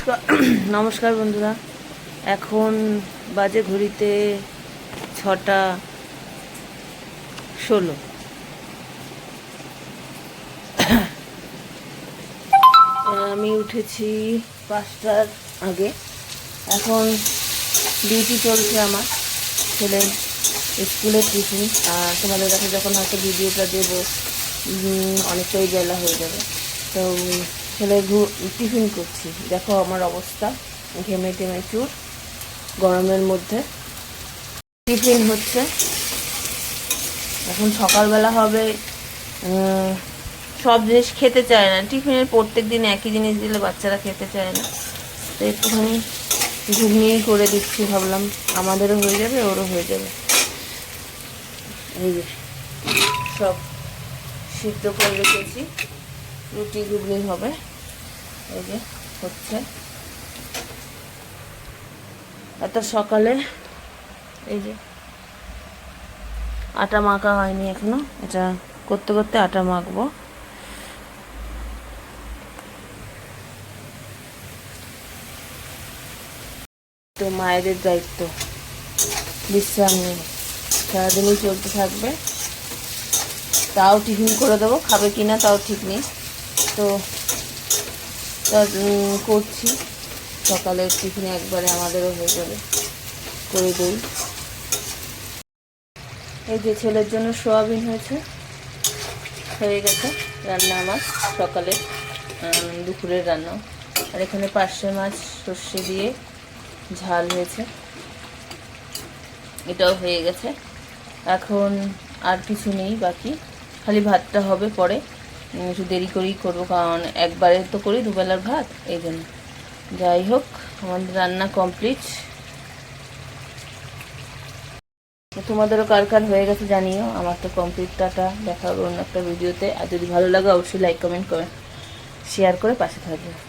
নমস্কার নমস্কার বন্ধুরা। এখন বাজে ঘড়িতে ছটা ষোলো। আমি উঠেছি পাঁচটার আগে। এখন ডিউটি চলছে আমার ছেলে স্কুলের টিফিন। আর তোমাদের কাছে যখন হয়তো ভিডিওটা দেবো অনেকটাই বেলা হয়ে যাবে। তো ছেলে টিফিন করছি। দেখো আমার অবস্থা। ঘেমে টেমে চুর গরমের মধ্যে। টিফিন হচ্ছে। এখন সকালবেলা হবে সব জিনিস খেতে চায় না। টিফিনের প্রত্যেক দিন একই জিনিস দিলে বাচ্চারা খেতে চায় না। তো একটুখানি ঘুগনি করে দিচ্ছি ভাবলাম। আমাদেরও হয়ে যাবে, ওরও হয়ে যাবে। এই সব সিদ্ধ করে রেখেছি। রুটি, ঘুগনি হবে। এই যে হচ্ছে। এত সকালে এই যে আটা মাখা হয়নি এখনও। এটা করতে করতে আটা মাখবো। তো মায়েদের দায়িত্ব। বিশ্রাম নেই। সারাদিনই চলতে থাকবে। তাও টিফিন করে দেবো। খাবে কি না তাও ঠিক নেই। তো করছি। সকালের টিফিন একবারে আমাদেরও হয়ে যাবে। করে দিই। এই যে ছেলের জন্য সোয়াবিন হয়েছে। হয়ে গেছে রান্না আমার সকালে দুপুরের রান্না। আর এখানে পার্শে মাছ, সর্ষে দিয়ে ঝাল হয়েছে। এটাও হয়ে গেছে। এখন আর কিছু নেই বাকি। খালি ভাতটা হবে পরে। একটু দেরি করেই করব, কারণ একবারে তো করি দুবেলার ভাত, এই জন্য। যাই হোক, আমাদের রান্না কমপ্লিট তোমাদেরও কার কার হয়ে গেছে জানিও, আমার তো কমপ্লিট টাটা, দেখা অন্য একটা ভিডিওতে আর যদি ভালো লাগে, অবশ্যই লাইক কমেন্ট করে শেয়ার করে পাশে থাকবে।